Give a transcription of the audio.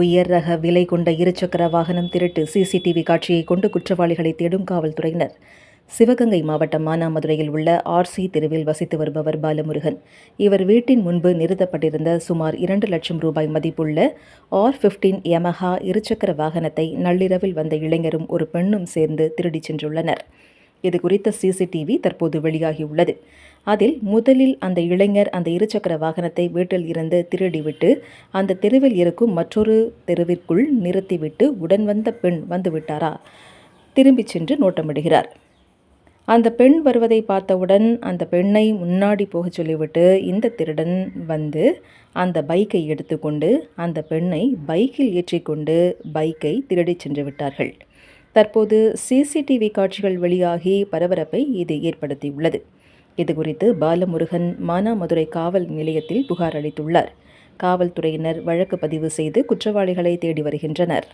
உயர் ரக விலை கொண்ட இருசக்கர வாகனம் திருட்டு சிசிடிவி காட்சியை கொண்டு குற்றவாளிகளை தேடும் காவல்துறையினர். சிவகங்கை மாவட்டம் மானாமதுரையில் உள்ள ஆர்சி தெருவில் வசித்து வருபவர் பாலமுருகன். இவர் வீட்டின் முன்பு நிறுத்தப்பட்டிருந்த சுமார் இரண்டு லட்சம் ரூபாய் மதிப்புள்ள ஆர் பிப்டீன் யமஹா இருசக்கர வாகனத்தை நள்ளிரவில் வந்த இளைஞரும் ஒரு பெண்ணும் சேர்ந்து திருடிச் சென்றுள்ளனர். இது குறித்த சிசிடிவி தற்போது வெளியாகியுள்ளது. அதில் முதலில் அந்த இளைஞர் அந்த இருசக்கர வாகனத்தை வீட்டில் இருந்து திருடிவிட்டு அந்த தெருவில் இருக்கும் மற்றொரு தெருவிற்குள் நிறுத்திவிட்டு உடன் வந்த பெண் வந்துவிட்டாரா திரும்பிச் சென்று நோட்டமிடுகிறார். அந்த பெண் வருவதை பார்த்தவுடன் அந்த பெண்ணை முன்னாடி போகச் சொல்லிவிட்டு இந்த திருடன் வந்து அந்த பைக்கை எடுத்துக்கொண்டு அந்த பெண்ணை பைக்கில் ஏற்றிக்கொண்டு பைக்கை திருடிச் சென்று விட்டார்கள். தற்போது சிசிடிவி காட்சிகள் வெளியாகி பரபரப்பை இது ஏற்படுத்தியுள்ளது. இதுகுறித்து பாலமுருகன் மானாமதுரை காவல் நிலையத்தில் புகார் அளித்துள்ளார். காவல்துறையினர் வழக்கு பதிவு செய்து குற்றவாளிகளை தேடி வருகின்றனர்.